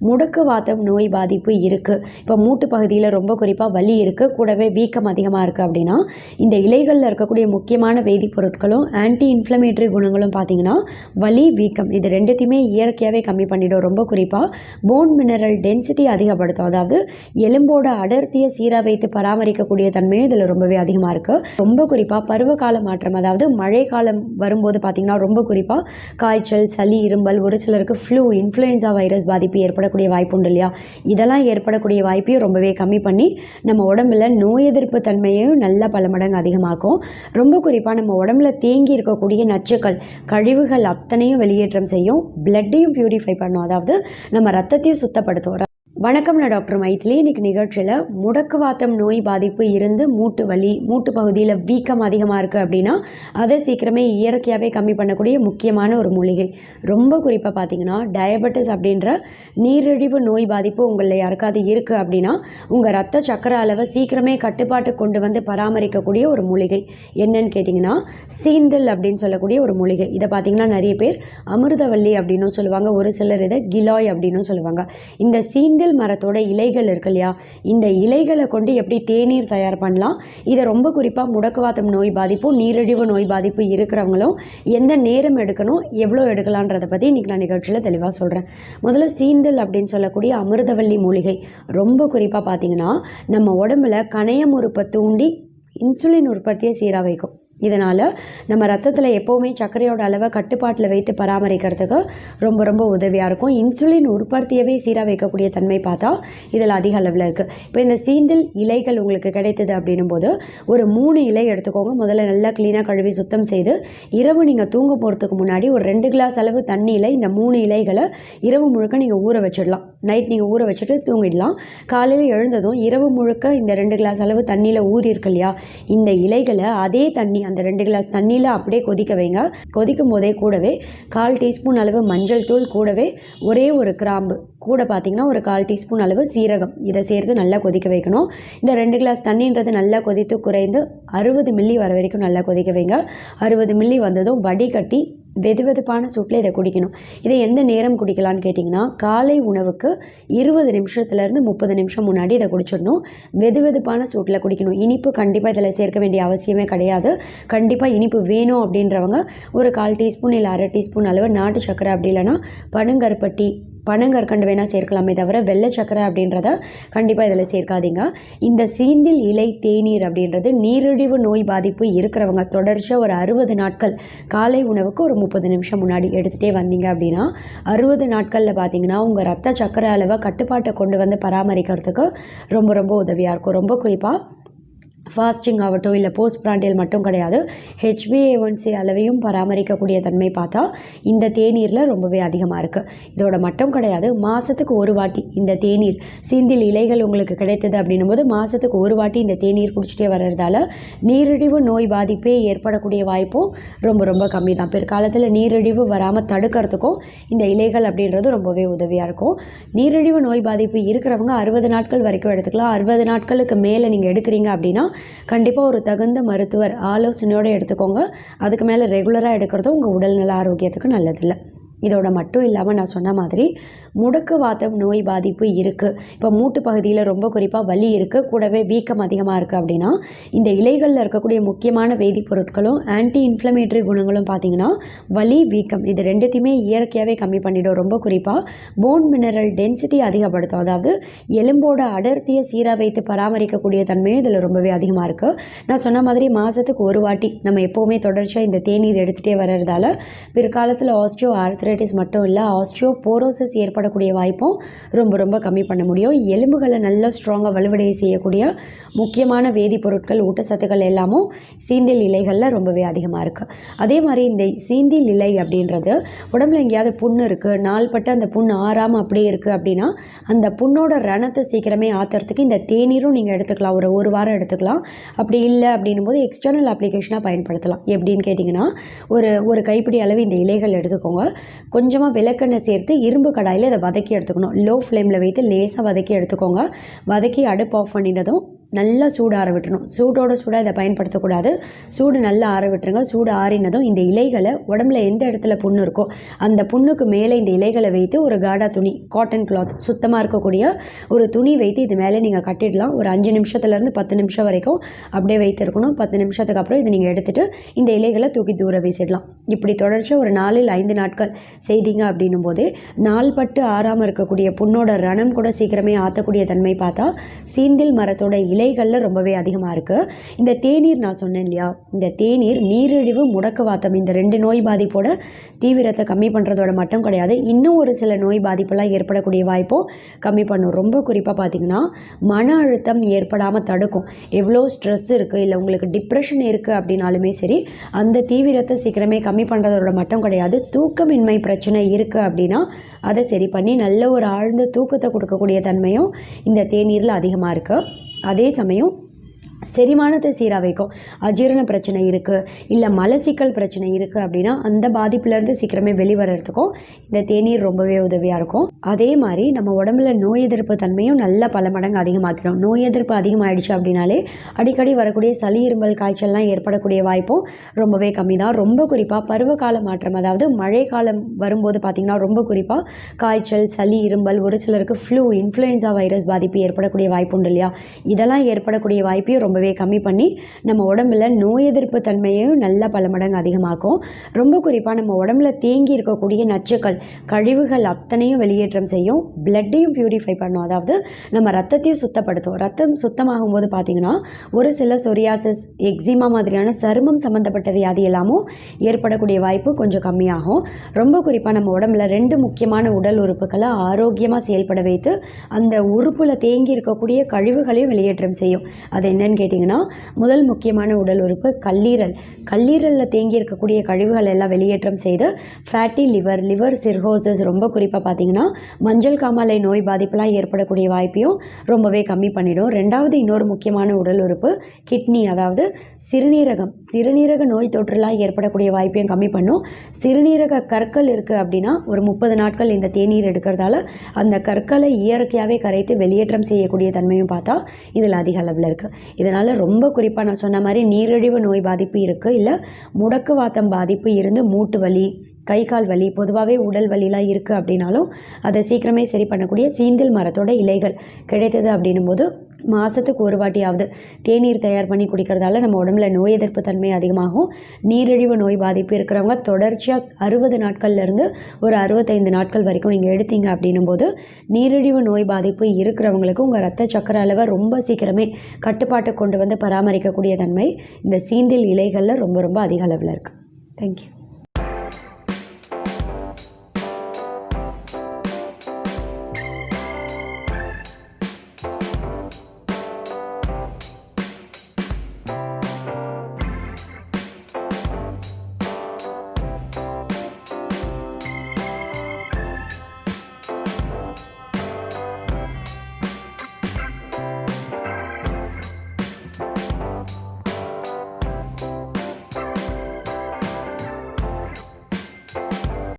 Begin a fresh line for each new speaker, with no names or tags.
முடக்குவாதம் நோய் பாதிப்பு இருக்குது இப்போ மூட்டு பகுதியில் ரொம்ப குறிப்பாக வலி இருக்குது கூடவே வீக்கம் அதிகமாக இருக்குது அப்படின்னா இந்த இலைகளில் இருக்கக்கூடிய முக்கியமான வேதிப்பொருட்களும் ஆன்டி இன்ஃப்ளமேட்டரி குணங்களும் பார்த்தீங்கன்னா வலி வீக்கம் இது ரெண்டுத்தையுமே இயற்கையாகவே கம்மி பண்ணிவிடும் ரொம்ப குறிப்பாக போன் மினரல் டென்சிட்டி அதிகப்படுத்தும். அதாவது எலும்போட அடர்த்தியை சீராக வைத்து பராமரிக்கக்கூடிய தன்மையும் இதில் ரொம்பவே அதிகமாக இருக்குது ரொம்ப குறிப்பாக பருவகால மாற்றம் அதாவது மழை காலம் வரும்போது பார்த்திங்கன்னா ரொம்ப குறிப்பாக காய்ச்சல் சளி இரும்பல் ஒரு சிலருக்கு ஃப்ளூ இன்ஃப்ளூயன்சா வைரஸ் பாதிப்பு ஏற்படக்கூடிய வாய்ப்பு உண்டு இல்லையா? இதெல்லாம் ஏற்படக்கூடிய வாய்ப்பையும் ரொம்பவே கம்மி பண்ணி நம்ம உடம்புல நோய் எதிர்ப்பு தன்மையையும் நல்லா பல மடங்கு அதிகமாக்கும். ரொம்ப குறிப்பாக நம்ம உடம்புல தேங்கி இருக்கக்கூடிய நச்சுக்கள் கழிவுகள் அத்தனையும் வெளியேற்றம் செய்யும். பிளட்டையும் பியூரிஃபை பண்ணும். அதாவது நம்ம ரத்தத்தையும் சுத்தப்படுத்தும். வணக்கம் நான் டாக்டர் மைத்திலி இன்னைக்கு நிகழ்ச்சியில் முடக்குவாத்தம் நோய் பாதிப்பு இருந்து மூட்டு வலி மூட்டு பகுதியில் வீக்கம் அதிகமாக இருக்குது அப்படின்னா அதை சீக்கிரமே இயற்கையாகவே கம்மி பண்ணக்கூடிய முக்கியமான ஒரு மூலிகை. ரொம்ப குறிப்பாக பார்த்தீங்கன்னா டயபெட்டிஸ் அப்படின்ற நீரிழிவு நோய் பாதிப்பு உங்களில் யாருக்காவது இருக்குது அப்படின்னா உங்கள் ரத்த சக்கர அளவை சீக்கிரமே கட்டுப்பாட்டு கொண்டு வந்து பராமரிக்கக்கூடிய ஒரு மூலிகை. என்னன்னு கேட்டிங்கன்னா சீந்தல் அப்படின்னு சொல்லக்கூடிய ஒரு மூலிகை. இதை பார்த்தீங்கன்னா நிறைய பேர் அமிர்தவல்லி அப்படின்னும் சொல்லுவாங்க. ஒரு சிலர் இதை கிலாய் அப்படின்னும் சொல்லுவாங்க. இந்த சீந்தல் மரத்தோட இலைகள் இருக்கு இல்லையா? இந்த இலைகளை கொண்டு எப்படி தேநீர் தயார் பண்ணலாம்? இதை ரொம்ப குறிப்பாக முடக்குவாதம் நோய் பாதிப்பும் நீரிழிவு நோய் பாதிப்பு இருக்கிறவங்களும் எந்த நேரம் எடுக்கணும் எவ்வளோ எடுக்கலான்றதை பற்றி இன்றைக்கி நான் நிகழ்ச்சியில் தெளிவாக சொல்கிறேன் முதல்ல சீந்தல் அப்படின்னு சொல்லக்கூடிய அமிர்தவல்லி மூலிகை. ரொம்ப குறிப்பாக பார்த்தீங்கன்னா நம்ம உடம்புல கணையம் உறுப்பை தூண்டி இன்சுலின் உற்பத்தியை சீராக வைக்கும் இதனால் நம்ம ரத்தத்தில் எப்போவுமே சர்க்கரையோட அளவை கட்டுப்பாட்டில் வைத்து பராமரிக்கிறதுக்கு ரொம்ப ரொம்ப உதவியாக இருக்கும். இன்சுலின் உற்பத்தியவே சீராக வைக்கக்கூடிய தன்மை பார்த்தா இதில் அதிக அளவில் இருக்குது இப்போ இந்த சீந்தில் இலைகள் உங்களுக்கு கிடைத்தது அப்படின்னும் போது ஒரு மூணு இலை எடுத்துக்கோங்க. முதல்ல நல்லா க்ளீனாக கழுவி சுத்தம் செய்து இரவு நீங்கள் தூங்க போகிறதுக்கு முன்னாடி ஒரு ரெண்டு கிளாஸ் அளவு தண்ணியில் இந்த மூணு இலைகளை இரவு முழுக்க நீங்கள் ஊற வச்சிடலாம். நைட் நீங்கள் ஊற வச்சுட்டு தூங்கிடலாம். காலையில் எழுந்ததும் இரவு முழுக்க இந்த ரெண்டு கிளாஸ் அளவு தண்ணியில் ஊறி இருக்கு இல்லையா? இந்த இலைகளை அதே தண்ணி அந்த ரெண்டு கிளாஸ் தண்ணியில் அப்படியே கொதிக்க வைங்க. கொதிக்கும் போதே கூடவே கால் டீஸ்பூன் அளவு மஞ்சள் தூள் கூடவே ஒரே ஒரு கிராம்பு. கூட பார்த்தீங்கன்னா ஒரு கால் டீஸ்பூன் அளவு சீரகம். இதை சேர்த்து நல்லா கொதிக்க வைக்கணும். இந்த ரெண்டு கிளாஸ் தண்ணின்றது நல்லா கொதித்து குறைந்து அறுபது மில்லி வர வரைக்கும் நல்லா கொதிக்க வைங்க. அறுபது மில்லி வந்ததும் வடிகட்டி வெது வெதுப்பான சூட்டில் இதை குடிக்கணும். இதை எந்த நேரம் குடிக்கலான்னு கேட்டிங்கன்னா காலை உணவுக்கு இருபது நிமிஷத்துலேருந்து முப்பது நிமிஷம் முன்னாடி இதை குடிச்சிடணும். வெது வெதுப்பான சூட்டில் குடிக்கணும். இனிப்பு கண்டிப்பாக இதில் சேர்க்க வேண்டிய அவசியமே கிடையாது. கண்டிப்பாக இனிப்பு வேணும் அப்படின்றவங்க ஒரு கால் டீஸ்பூன் இல்லை அரை டீஸ்பூன் அளவு நாட்டு சர்க்கரை அப்படி இல்லைன்னா பனுங்கருப்பட்டி பனங்கற்கண்டு வேணால் சேர்க்கலாமே தவிர வெள்ளை சக்கரை அப்படின்றத கண்டிப்பாக இதில் சேர்க்காதீங்க. இந்த சீந்தில் இலை தேநீர் அப்படின்றது நீரிழிவு நோய் பாதிப்பு இருக்கிறவங்க தொடர்ச்சியாக ஒரு அறுபது நாட்கள் காலை உணவுக்கு ஒரு முப்பது நிமிஷம் முன்னாடி எடுத்துகிட்டே வந்தீங்க அப்படின்னா அறுபது நாட்களில் பார்த்தீங்கன்னா உங்கள் ரத்த சக்கரை அளவை கட்டுப்பாட்டை கொண்டு வந்து பராமரிக்கிறதுக்கு ரொம்ப ரொம்ப உதவியாக இருக்கும். ரொம்ப குறிப்பாக ஃபாஸ்டிங் ஆகட்டும் இல்லை போஸ்ட் பிராண்டியல் மட்டும் கிடையாது ஹெச்பிஏஒன்சி அளவையும் பராமரிக்கக்கூடிய தன்மை பார்த்தா இந்த தேநீரில் ரொம்பவே அதிகமாக இருக்குது இதோட மட்டும் கிடையாது மாதத்துக்கு ஒரு வாட்டி இந்த தேநீர் சீந்தில் இலைகள் உங்களுக்கு கிடைத்தது அப்படின்னும் போது மாதத்துக்கு ஒரு வாட்டி இந்த தேநீர் குடிச்சிட்டே வர்றதால நீரிழிவு நோய் பாதிப்பே ஏற்படக்கூடிய வாய்ப்பும் ரொம்ப ரொம்ப கம்மி தான் பிற்காலத்தில் நீரிழிவு வராமல் தடுக்கிறதுக்கும் இந்த இலைகள் அப்படின்றது ரொம்பவே உதவியாக இருக்கும். நீரிழிவு நோய் பாதிப்பு இருக்கிறவங்க அறுபது நாட்கள் வரைக்கும் எடுத்துக்கலாம். அறுபது நாட்களுக்கு மேலே நீங்கள் எடுக்கிறீங்க அப்படின்னா கண்டிப்பாக ஒரு தகுந்த மருத்துவர் ஆலோசனையோடு எடுத்துக்கோங்க. அதுக்கு மேலே ரெகுலராக எடுக்கிறதும் உங்கள் உடல்நல ஆரோக்கியத்துக்கு நல்லதில்லை. இதோட மட்டும் இல்லாமல் நான் சொன்ன மாதிரி முடக்குவாதம் நோய் பாதிப்பு இருக்குது இப்போ மூட்டு பகுதியில் ரொம்ப குறிப்பாக வலி இருக்குது கூடவே வீக்கம் அதிகமாக இருக்குது அப்படின்னா இந்த இலைகளில் இருக்கக்கூடிய முக்கியமான வேதிப்பொருட்களும் ஆன்டி இன்ஃப்ளமேட்டரி குணங்களும் பார்த்திங்கன்னா வலி வீக்கம் இது ரெண்டுத்தையுமே இயற்கையாகவே கம்மி பண்ணிடும். ரொம்ப குறிப்பாக போன் மினரல் டென்சிட்டி அதிகப்படுத்தும். அதாவது எலும்போட அடர்த்தியை சீராக வைத்து பராமரிக்கக்கூடிய தன்மையும் இதில் ரொம்பவே அதிகமாக இருக்குது நான் சொன்ன மாதிரி மாதத்துக்கு ஒரு வாட்டி நம்ம எப்போவுமே தொடர்ச்சியாக இந்த தேநீர் எடுத்துகிட்டே வர்றதால பிற்காலத்தில் ஆஸ்டியோ ஆர்த்ரைட்டிஸ் மட்டும் இல்லை ஆஸ்ட்ரியோ போரோசிஸ் ஏற்படக்கூடிய வாய்ப்பும் ரொம்ப ரொம்ப கம்மி பண்ண முடியும். எலும்புகளை நல்லா ஸ்ட்ராங்காக வலுவடைய செய்யக்கூடிய முக்கியமான வேதிப்பொருட்கள் ஊட்டச்சத்துக்கள் எல்லாமும் சீந்தில் இலைகளில் ரொம்பவே அதிகமாக இருக்குது அதே மாதிரி இந்த சீந்தில் இலை அப்படின்றது உடம்புல எங்கேயாவது புண்ணு இருக்குது நாள்பட்டு அந்த புண் ஆறாமல் அப்படியே இருக்குது அப்படின்னா அந்த புண்ணோட ரணத்தை சீக்கிரமே ஆத்துறதுக்கு இந்த தேநீரும் நீங்கள் எடுத்துக்கலாம். ஒரு ஒரு வாரம் எடுத்துக்கலாம். அப்படி இல்லை அப்படின்னும் போது எக்ஸ்டர்னல் அப்ளிகேஷனாக பயன்படுத்தலாம். எப்படின்னு கேட்டிங்கன்னா ஒரு ஒரு கைப்பிடி அளவு இந்த இலைகள் எடுத்துக்கோங்க. கொஞ்சமாக விளக்கெண்ணெய் சேர்த்து இரும்பு கடாயில் இதை வதக்கி எடுத்துக்கணும். லோ ஃப்ளேமில் வைத்து லேசாக வதக்கி எடுத்துக்கோங்க. வதக்கி அடுப்பு ஆஃப் பண்ணினதும் நல்லா சூடு ஆற விட்டுறணும். சூடோட சூடாக இதை பயன்படுத்தக்கூடாது. சூடு நல்லா ஆற விட்டுருங்க. சூடு ஆறினதும் இந்த இலைகளை உடம்புல எந்த இடத்துல புண்ணு இருக்கோ அந்த புண்ணுக்கு மேலே இந்த இலைகளை வைத்து ஒரு காடா துணி காட்டன் கிளாத் சுத்தமாக இருக்கக்கூடிய ஒரு துணி வைத்து இது மேலே நீங்கள் கட்டிடலாம். ஒரு அஞ்சு நிமிஷத்துலேருந்து பத்து நிமிஷம் வரைக்கும் அப்படியே வைத்திருக்கணும். பத்து நிமிஷத்துக்கு அப்புறம் இதை நீங்கள் எடுத்துகிட்டு இந்த இலைகளை தூக்கி தூர வீசிடலாம். இப்படி தொடர்ச்சியாக ஒரு நாலில் ஐந்து நாட்கள் செய்தீங்க அப்படின்னும் போதே நாள்பட்டு ஆறாமல் இருக்கக்கூடிய புண்ணோட ரணம் கூட சீக்கிரமே ஆற்றக்கூடிய தன்மை பார்த்தா சீந்தில் மரத்தோட இலைகளில் ரொம்பவே அதிகமாக இருக்குது இந்த தேநீர் நான் சொன்னேன் இல்லையா? இந்த தேநீர் நீரிழிவு முடக்குவாத்தம் இந்த ரெண்டு நோய் பாதிப்போட தீவிரத்தை கம்மி பண்ணுறதோட மட்டும் கிடையாது. இன்னும் ஒரு சில நோய் பாதிப்பெல்லாம் ஏற்படக்கூடிய வாய்ப்பும் கம்மி பண்ணும். ரொம்ப குறிப்பாக பார்த்தீங்கன்னா மன அழுத்தம் ஏற்படாமல் தடுக்கும். எவ்வளோ ஸ்ட்ரெஸ் இருக்குது இல்லை உங்களுக்கு டிப்ரெஷன் இருக்குது அப்படின்னாலுமே சரி அந்த தீவிரத்தை சீக்கிரமே கம்மி பண்ணுறதோட மட்டும் கிடையாது. தூக்கமின்மை பிரச்சனை இருக்குது அப்படின்னா அதை சரி பண்ணி நல்ல ஒரு ஆழ்ந்த தூக்கத்தை கொடுக்கக்கூடிய தன்மையும் இந்த தேநீரில் அதிகமாக இருக்குது அதே சமயம் செரிமானத்தை சீராக வைக்கும். அஜீரண பிரச்சனை இருக்குது இல்லை மலசிக்கல் பிரச்சனை இருக்குது அப்படின்னா அந்த பாதிப்புலேருந்து சீக்கிரமே வெளிவரத்துக்கும் இந்த தேநீர் ரொம்பவே உதவியாக இருக்கும். அதே மாதிரி நம்ம உடம்புல நோய் எதிர்ப்பு தன்மையும் நல்ல பல மடங்கு அதிகமாக்கிடும். நோய் எதிர்ப்பு அதிகமாகிடுச்சு அப்படின்னாலே அடிக்கடி வரக்கூடிய சளி இருமல் காய்ச்சல்லாம் ஏற்படக்கூடிய வாய்ப்பும் ரொம்பவே கம்மி தான். ரொம்ப குறிப்பாக பருவகால மாற்றம் அதாவது மழை காலம் வரும்போது பார்த்திங்கன்னா ரொம்ப குறிப்பாக காய்ச்சல் சளி இருமல் ஒரு சிலருக்கு ஃப்ளூ இன்ஃப்ளூயன்ஸா வைரஸ் பாதிப்பு ஏற்படக்கூடிய வாய்ப்பு உண்டு இல்லையா? இதெல்லாம் ஏற்படக்கூடிய வாய்ப்பையும் ரொம்பவே கம்மி பண்ணி நம்ம உடம்புல நோய் எதிர்ப்பு தன்மையையும் நல்ல பல மடங்கு அதிகமாக்கும். ரொம்ப குறிப்பாக நம்ம உடம்புல தேங்கி இருக்கக்கூடிய நச்சுக்கள் கழிவுகள் அத்தனையும் வெளியேற்றம் செய்யும். பிளட்டையும் பியூரிஃபை பண்ணும். அதாவது நம்ம ரத்தத்தையும் சுத்தப்படுத்தும். ரத்தம் சுத்தமாகும் போது பார்த்திங்கன்னா ஒரு சில சொரியாசிஸ் எக்ஸிமா மாதிரியான சருமம் சம்மந்தப்பட்ட வியாதி எல்லாமும் ஏற்படக்கூடிய வாய்ப்பு கொஞ்சம் கம்மியாகும். ரொம்ப குறிப்பாக நம்ம உடம்புல ரெண்டு முக்கியமான உடல் உறுப்புகளை ஆரோக்கியமாக செயல்பட வைத்து அந்த உறுப்பில் தேங்கி இருக்கக்கூடிய கழிவுகளையும் வெளியேற்றம் செய்யும். அது என்னன்னு கேட்டிங்கன்னா முதல் முக்கியமான உடல் உறுப்பு கல்லீரல். கல்லீரலில் தேங்கி இருக்கக்கூடிய கழிவுகள் எல்லாம் வெளியேற்றம் செய்து ஃபேட்டி லிவர் லிவர் சிர்ஹோசஸ் ரொம்ப குறிப்பாக பார்த்தீங்கன்னா மஞ்சள் காமாலை நோய் பாதிப்புலாம் ஏற்படக்கூடிய வாய்ப்பையும் ரொம்பவே கம்மி பண்ணிடும். ரெண்டாவது இன்னொரு முக்கியமான உடல் உறுப்பு கிட்னி அதாவது சிறுநீரகம். சிறுநீரக நோய் தொற்றுலாம் ஏற்படக்கூடிய வாய்ப்பையும் கம்மி பண்ணும். சிறுநீரக கற்கள் இருக்குது அப்படின்னா ஒரு முப்பது நாட்கள் இந்த தேநீர் எடுக்கிறதால அந்த கற்களை இயற்கையாகவே கரைத்து வெளியேற்றம் செய்யக்கூடிய தன்மையும் பார்த்தா இதில் அதிக அளவில் இருக்குது இதனால் ரொம்ப குறிப்பாக நான் சொன்ன மாதிரி நீரிழிவு நோய் பாதிப்பு இருக்குது இல்லை முடக்குவாத்தம் பாதிப்பு இருந்து மூட்டு வலி கை கால் வலி பொதுவாகவே உடல் வலிலாம் இருக்குது அப்படின்னாலும் அதை சீக்கிரமே சரி பண்ணக்கூடிய சீந்தில் மரத்தோட இலைகள் கிடைத்தது அப்படின்னும் போது மாதத்துக்கு ஒரு வாட்டியாவது தேநீர் தயார் பண்ணி குடிக்கிறதால நம்ம உடம்புல நோய் எதிர்ப்பு தன்மை அதிகமாகும். நீரிழிவு நோய் பாதிப்பு இருக்கிறவங்க தொடர்ச்சியாக அறுபது நாட்கள்லேருந்து ஒரு அறுபத்தைந்து நாட்கள் வரைக்கும் நீங்கள் எடுத்தீங்க அப்படின்னும் போது நீரிழிவு நோய் பாதிப்பு இருக்கிறவங்களுக்கு உங்கள் ரத்த சக்கர அளவை ரொம்ப சீக்கிரமே கட்டுப்பாட்டை கொண்டு வந்து பராமரிக்கக்கூடிய தன்மை இந்த சீந்தில் இலைகளில் ரொம்ப ரொம்ப அதிக அளவில் இருக்குது தேங்க்யூ